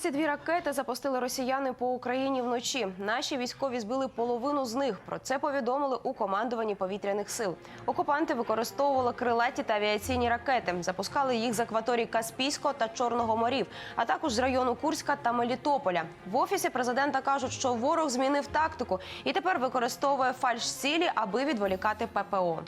32 ракети запустили росіяни по Україні вночі. Наші військові збили половину з них. Про це повідомили у командуванні повітряних сил. Окупанти використовували крилаті та авіаційні ракети, запускали їх з акваторії Каспійського та Чорного морів, а також з району Курська та Мелітополя. В офісі президента кажуть, що ворог змінив тактику і тепер використовує фальш-цілі, аби відволікати ППО.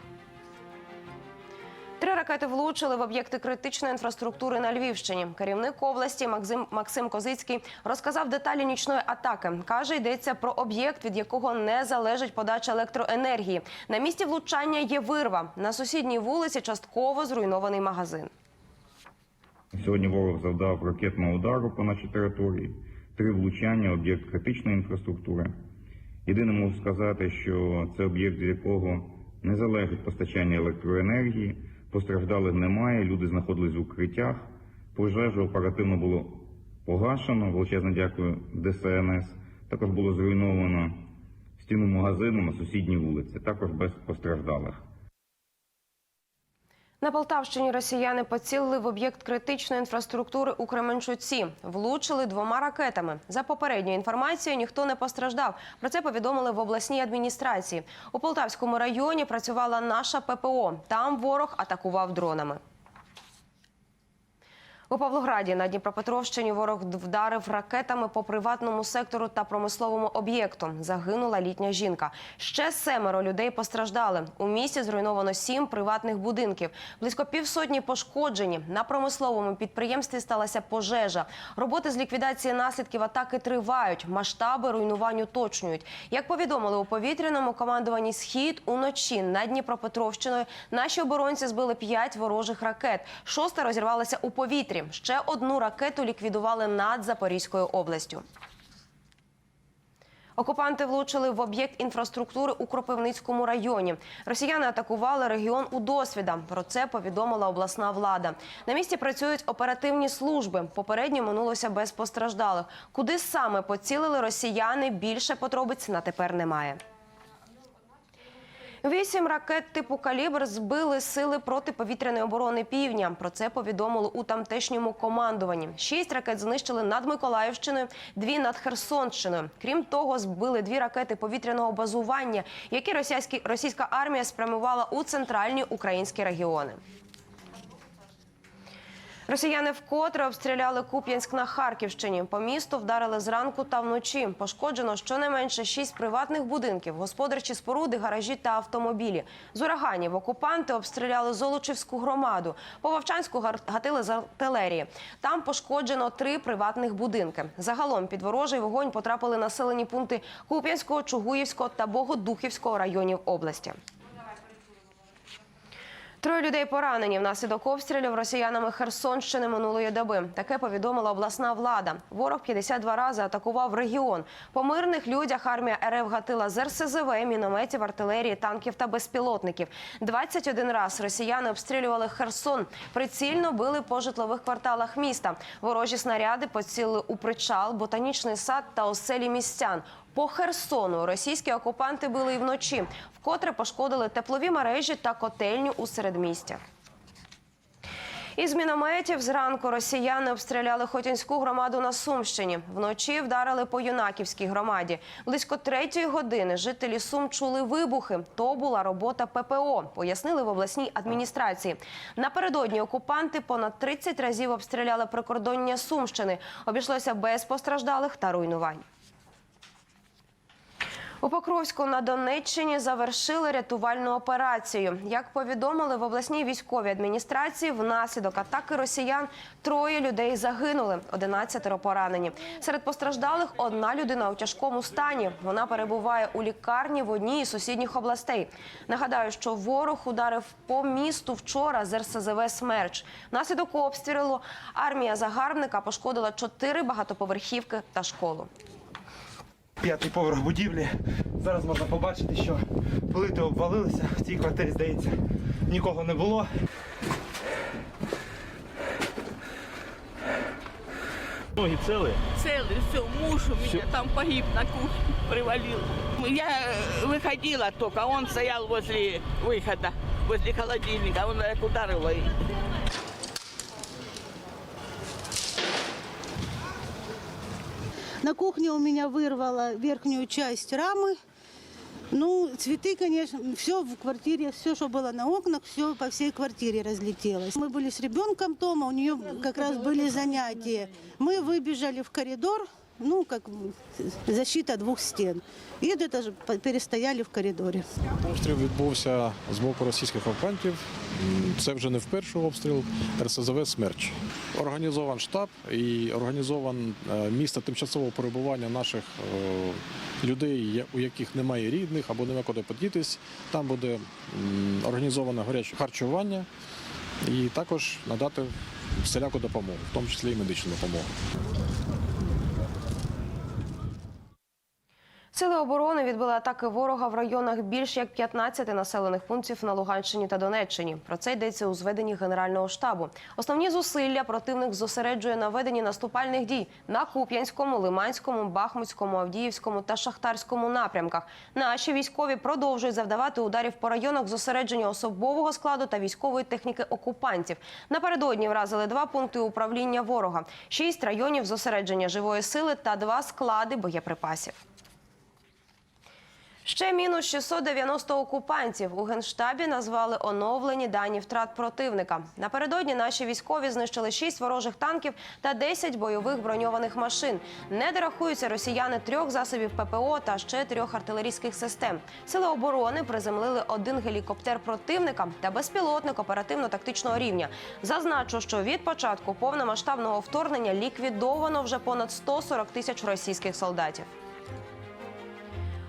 Три ракети влучили в об'єкти критичної інфраструктури на Львівщині. Керівник області Максим, Максим Козицький розказав деталі нічної атаки. Каже, йдеться про об'єкт, від якого не залежить подача електроенергії. На місці влучання є вирва. На сусідній вулиці частково зруйнований магазин. Сьогодні ворог завдав ракетного удару по нашій території, три влучання, об'єкт критичної інфраструктури. Єдине можу сказати, що це об'єкт, від якого не залежить постачання електроенергії, постраждалих немає, люди знаходились в укриттях. Пожежу оперативно було погашено. Величезне дякую ДСНС. Також було зруйновано стіну магазину на сусідній вулиці, також без постраждалих. На Полтавщині росіяни поцілили в об'єкт критичної інфраструктури у Кременчуці. Влучили двома ракетами. За попередньою інформацією, ніхто не постраждав. Про це повідомили в обласній адміністрації. У Полтавському районі працювала наша ППО. Там ворог атакував дронами. У Павлограді на Дніпропетровщині ворог вдарив ракетами по приватному сектору та промисловому об'єкту. Загинула літня жінка. Ще семеро людей постраждали. У місті зруйновано сім приватних будинків. Близько півсотні пошкоджені. На промисловому підприємстві сталася пожежа. Роботи з ліквідації наслідків атаки тривають. Масштаби руйнувань уточнюють. Як повідомили у повітряному командуванні Схід уночі над Дніпропетровщиною наші оборонці збили п'ять ворожих ракет. Шоста розірвалася у повітрі. Ще одну ракету ліквідували над Запорізькою областю. Окупанти влучили в об'єкт інфраструктури у Кропивницькому районі. Росіяни атакували регіон у досвіда. Про це повідомила обласна влада. На місці працюють оперативні служби. Попередньо минулося без постраждалих. Куди саме поцілили росіяни? Більше подробиць на тепер немає. Вісім ракет типу калібр збили сили протиповітряної оборони півдня. Про це повідомили у тамтешньому командуванні. Шість ракет знищили над Миколаївщиною, дві над Херсонщиною. Крім того, збили дві ракети повітряного базування, які російські, російська армія спрямувала у центральні українські регіони. Росіяни вкотре обстріляли Куп'янськ на Харківщині. По місту вдарили зранку та вночі. Пошкоджено щонайменше шість приватних будинків, господарчі споруди, гаражі та автомобілі. З ураганів окупанти обстріляли Золочівську громаду. По Вовчанську гатили з артилерії. Там пошкоджено три приватних будинки. Загалом під ворожий вогонь потрапили населені пункти Куп'янського, Чугуївського та Богодухівського районів області. Троє людей поранені внаслідок обстрілів росіянами Херсонщини минулої доби. Таке повідомила обласна влада. Ворог 52 рази атакував регіон. По мирних людях армія РФ гатила з РСЗВ, мінометів, артилерії, танків та безпілотників. 21 раз росіяни обстрілювали Херсон. Прицільно били по житлових кварталах міста. Ворожі снаряди поцілили у причал, ботанічний сад та оселі містян. По Херсону російські окупанти били і вночі, вкотре пошкодили теплові мережі та котельню у середмістя. Із мінометів зранку росіяни обстріляли Хотінську громаду на Сумщині. Вночі вдарили по Юнаківській громаді. Близько третьої години жителі Сум чули вибухи. То була робота ППО, пояснили в обласній адміністрації. Напередодні окупанти понад 30 разів обстріляли прикордоння Сумщини. Обійшлося без постраждалих та руйнувань. У Покровську на Донеччині завершили рятувальну операцію. Як повідомили в обласній військовій адміністрації, внаслідок атаки росіян троє людей загинули, 11 поранені. Серед постраждалих одна людина у тяжкому стані. Вона перебуває у лікарні в одній із сусідніх областей. Нагадаю, що ворог ударив по місту вчора з РСЗВ «Смерч». Внаслідок обстрілу армія загарбника пошкодила чотири багатоповерхівки та школу П'ятий поверх будівлі. Зараз можна побачити, що плити обвалилися. В цій квартирі, здається, нікого не було. Ноги целые? целый, все, муж у меня там погиб на кухне, привалил. Я э, выходила только, он стоял возле выхода, возле холодильника, он как На кухне у меня вырвало верхнюю часть рамы. Ну, цветы, конечно, все в квартире, все, что было на окнах, все по всей квартире разлетелось. Мы были с ребенком дома, у нее как раз были занятия. Мы выбежали в коридор, ну, как защита двух стен. И это же перестояли в коридоре. Обстріл відбувся з боку російських окупантів. Це вже не вперше обстріл РСЗВ «Смерч». Організован штаб і організован е, місце тимчасового перебування наших е, людей, у яких немає рідних або немає куди подітись. Там буде м, організоване гаряче харчування і також надати всіляку допомогу, в тому числі і медичну допомогу. Сили оборони відбили атаки ворога в районах більш як 15 населених пунктів на Луганщині та Донеччині. Про це йдеться у зведенні Генерального штабу. Основні зусилля противник зосереджує на веденні наступальних дій на Куп'янському, Лиманському, Бахмутському, Авдіївському та Шахтарському напрямках. Наші військові продовжують завдавати ударів по районах зосередження особового складу та військової техніки окупантів. Напередодні вразили два пункти управління ворога, шість районів зосередження живої сили та два склади боєприпасів. Ще мінус 690 окупантів у генштабі назвали оновлені дані втрат противника. Напередодні наші військові знищили 6 ворожих танків та 10 бойових броньованих машин. Не дорахуються росіяни трьох засобів ППО та ще трьох артилерійських систем. Сили оборони приземлили один гелікоптер противника та безпілотник оперативно-тактичного рівня. Зазначу, що від початку повномасштабного вторгнення ліквідовано вже понад 140 тисяч російських солдатів.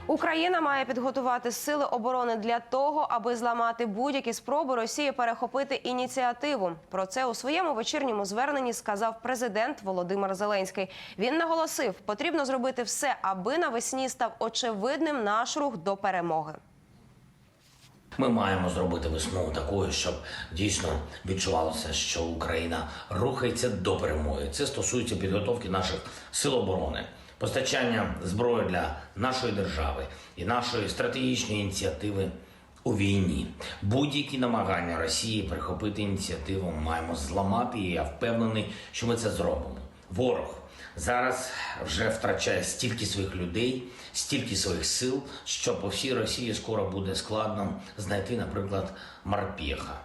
Україна має підготувати сили оборони для того, аби зламати будь-які спроби Росії перехопити ініціативу. Про це у своєму вечірньому зверненні сказав президент Володимир Зеленський. Він наголосив, потрібно зробити все, аби навесні став очевидним наш рух до перемоги. Ми маємо зробити весну такою, щоб дійсно відчувалося, що Україна рухається до перемоги. Це стосується підготовки наших сил оборони, постачання зброї для нашої держави і нашої стратегічної ініціативи у війні. Будь-які намагання Росії прихопити ініціативу маємо зламати. І я впевнений, що ми це зробимо. Ворог зараз вже втрачає стільки своїх людей, стільки своїх сил, що по всій Росії скоро буде складно знайти, наприклад, Марпєха.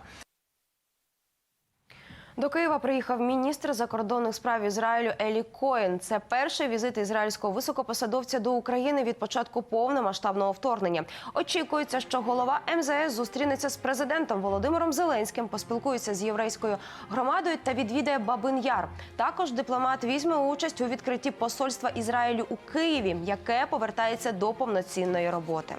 До Києва приїхав міністр закордонних справ Ізраїлю Елі Коен. Це перший візит ізраїльського високопосадовця до України від початку повномасштабного вторгнення. Очікується, що голова МЗС зустрінеться з президентом Володимиром Зеленським, поспілкується з єврейською громадою та відвідає Бабин Яр. Також дипломат візьме участь у відкритті посольства Ізраїлю у Києві, яке повертається до повноцінної роботи.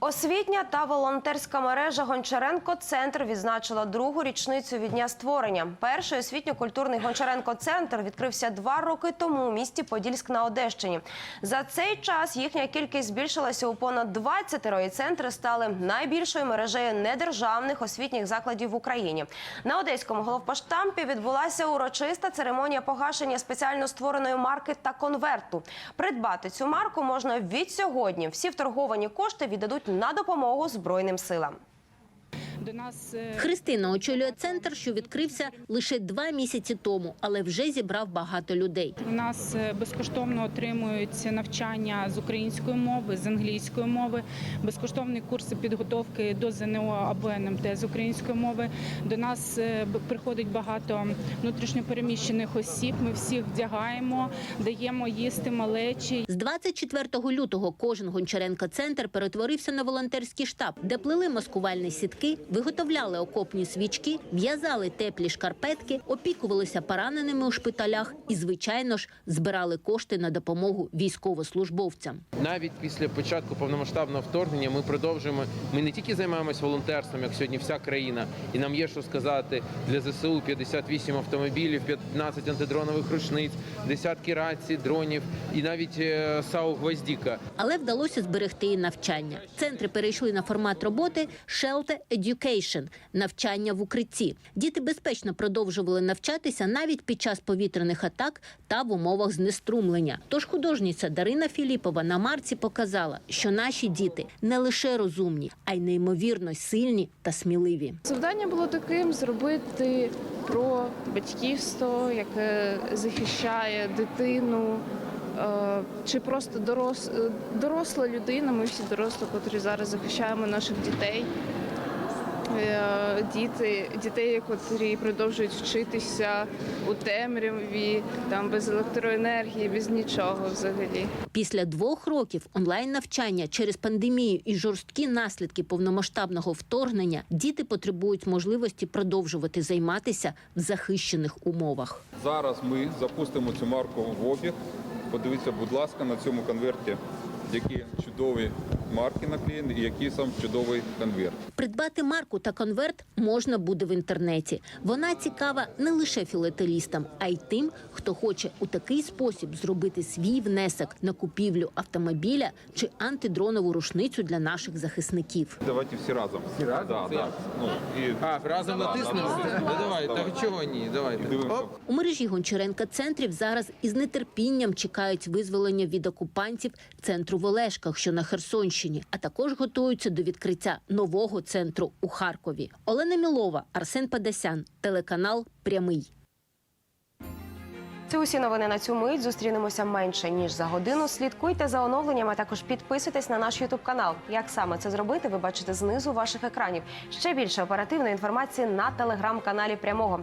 Освітня та волонтерська мережа Гончаренко Центр відзначила другу річницю від дня створення. Перший освітньо-культурний Гончаренко Центр відкрився два роки тому у місті Подільськ на Одещині. За цей час їхня кількість збільшилася у понад 20 і центри стали найбільшою мережею недержавних освітніх закладів в Україні. На одеському головпоштампі відбулася урочиста церемонія погашення спеціально створеної марки та конверту. Придбати цю марку можна від сьогодні. Всі вторговані кошти віддадуть на допомогу Збройним силам. До нас е, Христина очолює центр, що відкрився лише два місяці тому, але вже зібрав багато людей. у нас е, безкоштовно отримують навчання з української мови, з англійської мови, безкоштовні курси підготовки до ЗНО або НМТ з української мови. До нас е, приходить багато внутрішньопереміщених осіб. Ми всіх вдягаємо, даємо їсти малечі. З 24 лютого кожен Гончаренко центр перетворився на волонтерський штаб, де плели маскувальні сітки, виготовляли окопні свічки, в'язали теплі шкарпетки, опікувалися пораненими у шпиталях і, звичайно ж, збирали кошти на допомогу військовослужбовцям. Навіть після початку повномасштабного вторгнення ми продовжуємо. Ми не тільки займаємось волонтерством, як сьогодні вся країна, і нам є що сказати для ЗСУ 58 автомобілів, 15 антидронових рушниць, десятки рацій, дронів і навіть е, САУ Гвоздіка. Але вдалося зберегти і навчання. Центри перейшли на формат роботи Shelter Education – навчання в укритті. Діти безпечно продовжували навчатися навіть під час повітряних атак та в умовах знеструмлення. Тож художниця Дарина Філіпова на марці показала, що наші діти не лише розумні, а й неймовірно сильні та сміливі. Завдання було таким зробити про батьківство, яке захищає дитину. е, Чи просто е, доросла людина, ми всі дорослі, котрі зараз захищаємо наших дітей, діти, дітей, котрі продовжують вчитися у темряві, там без електроенергії, без нічого взагалі. Після двох років онлайн навчання через пандемію і жорсткі наслідки повномасштабного вторгнення діти потребують можливості продовжувати займатися в захищених умовах. Зараз ми запустимо цю марку в обіг. Подивіться, будь ласка, на цьому конверті, які чудові марки наклеєні і який сам чудовий конверт. Придбати марку та конверт можна буде в інтернеті. Вона цікава не лише філателістам, а й тим, хто хоче у такий спосіб зробити свій внесок на купівлю автомобіля чи антидронову рушницю для наших захисників. Давайте всі разом. Всі разом? Да, да. Ну, і А, разом натиснемо? Ну давай, Давай. так чого ні? Давайте. Оп. У мережі Гончаренка центрів зараз із нетерпінням чекають визволення від окупантів центру в Олешках, що на Херсонщині, а також готуються до відкриття нового центру у Харкові. Олена Мілова, Арсен Падасян, телеканал Прямий. Це усі новини на цю мить. Зустрінемося менше ніж за годину. Слідкуйте за оновленнями. Також підписуйтесь на наш Ютуб канал. Як саме це зробити? Ви бачите знизу ваших екранів. Ще більше оперативної інформації на телеграм-каналі прямого.